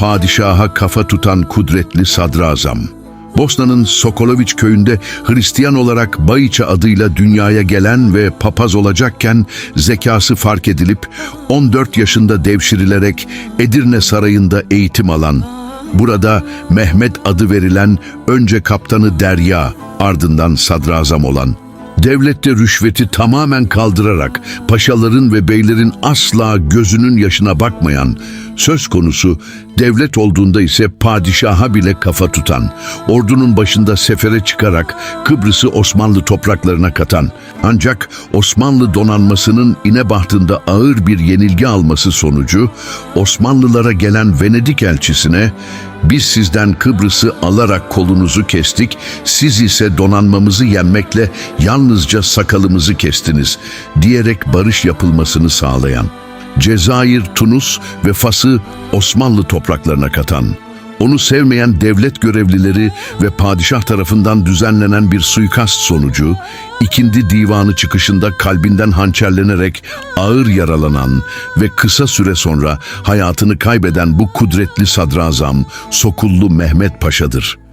padişaha kafa tutan kudretli sadrazam. Bosna'nın Sokoloviç köyünde Hristiyan olarak Bayiça adıyla dünyaya gelen ve papaz olacakken zekası fark edilip 14 yaşında devşirilerek Edirne Sarayı'nda eğitim alan, burada Mehmet adı verilen önce kaptanı Derya ardından sadrazam olan, Devlette rüşveti tamamen kaldırarak paşaların ve beylerin asla gözünün yaşına bakmayan, söz konusu devlet olduğunda ise padişaha bile kafa tutan, ordunun başında sefere çıkarak Kıbrıs'ı Osmanlı topraklarına katan, ancak Osmanlı donanmasının İnebahtı'nda ağır bir yenilgi alması sonucu Osmanlılara gelen Venedik elçisine biz sizden Kıbrıs'ı alarak kolunuzu kestik, siz ise donanmamızı yenmekle yalnızca sakalımızı kestiniz diyerek barış yapılmasını sağlayan, Cezayir, Tunus ve Fas'ı Osmanlı topraklarına katan, onu sevmeyen devlet görevlileri ve padişah tarafından düzenlenen bir suikast sonucu, ikindi divanı çıkışında kalbinden hançerlenerek ağır yaralanan ve kısa süre sonra hayatını kaybeden bu kudretli sadrazam Sokullu Mehmet Paşa'dır.